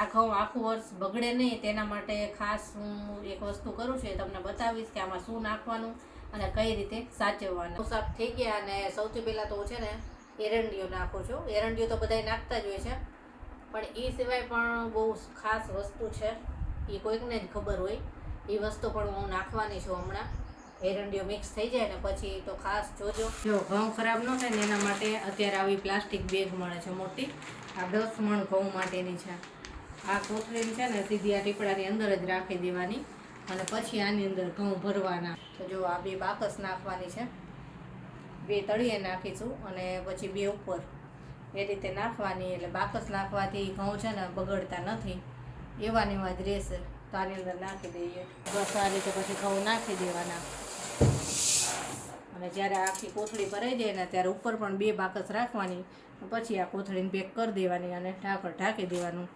આ ઘઉં આખું વર્ષ બગડે નહીં તેના માટે ખાસ હું એક વસ્તુ કરું છું એ તમને બતાવીશ કે આમાં શું નાખવાનું અને કઈ રીતે સાચવવાનું. શાક થઈ ગયા અને સૌથી પહેલાં તો હું છે ને એરંડિયો નાખું છું. એરંડિયું તો બધાય નાખતા જ હોય છે પણ એ સિવાય પણ બહુ ખાસ વસ્તુ છે એ કોઈકને જ ખબર હોય. એ વસ્તુ પણ હું નાખવાની છું હમણાં. એરંડિયો મિક્સ થઈ જાય ને પછી તો ખાસ જોજો. જો ઘઉં ખરાબ ન થાય ને એના માટે અત્યારે આવી પ્લાસ્ટિક બેગ મળે છે મોટી. આ દસ મણ ઘઉં માટેની છે. આ કોથળીની છે ને સીધી આ ટીપડાની અંદર જ રાખી દેવાની અને પછી આની અંદર ઘઉં ભરવાના. તો જો આ બે બાકસ નાખવાની છે, બે તળીએ નાખીશું અને પછી બે ઉપર. એ રીતે નાખવાની, એટલે બાકસ નાખવાથી ઘઉં છે ને બગડતા નથી એવાની એવા જ રહેશે. તો આની અંદર નાખી દઈએ. બસ આ રીતે પછી ઘઉં નાખી દેવાના. અને જ્યારે આખી કોથળી ભરાઈ જાય ને ત્યારે ઉપર પણ બે બાકસ રાખવાની પછી આ કોથળીને પેક કરી દેવાની અને ઢાંકણ ઢાંકી દેવાનું.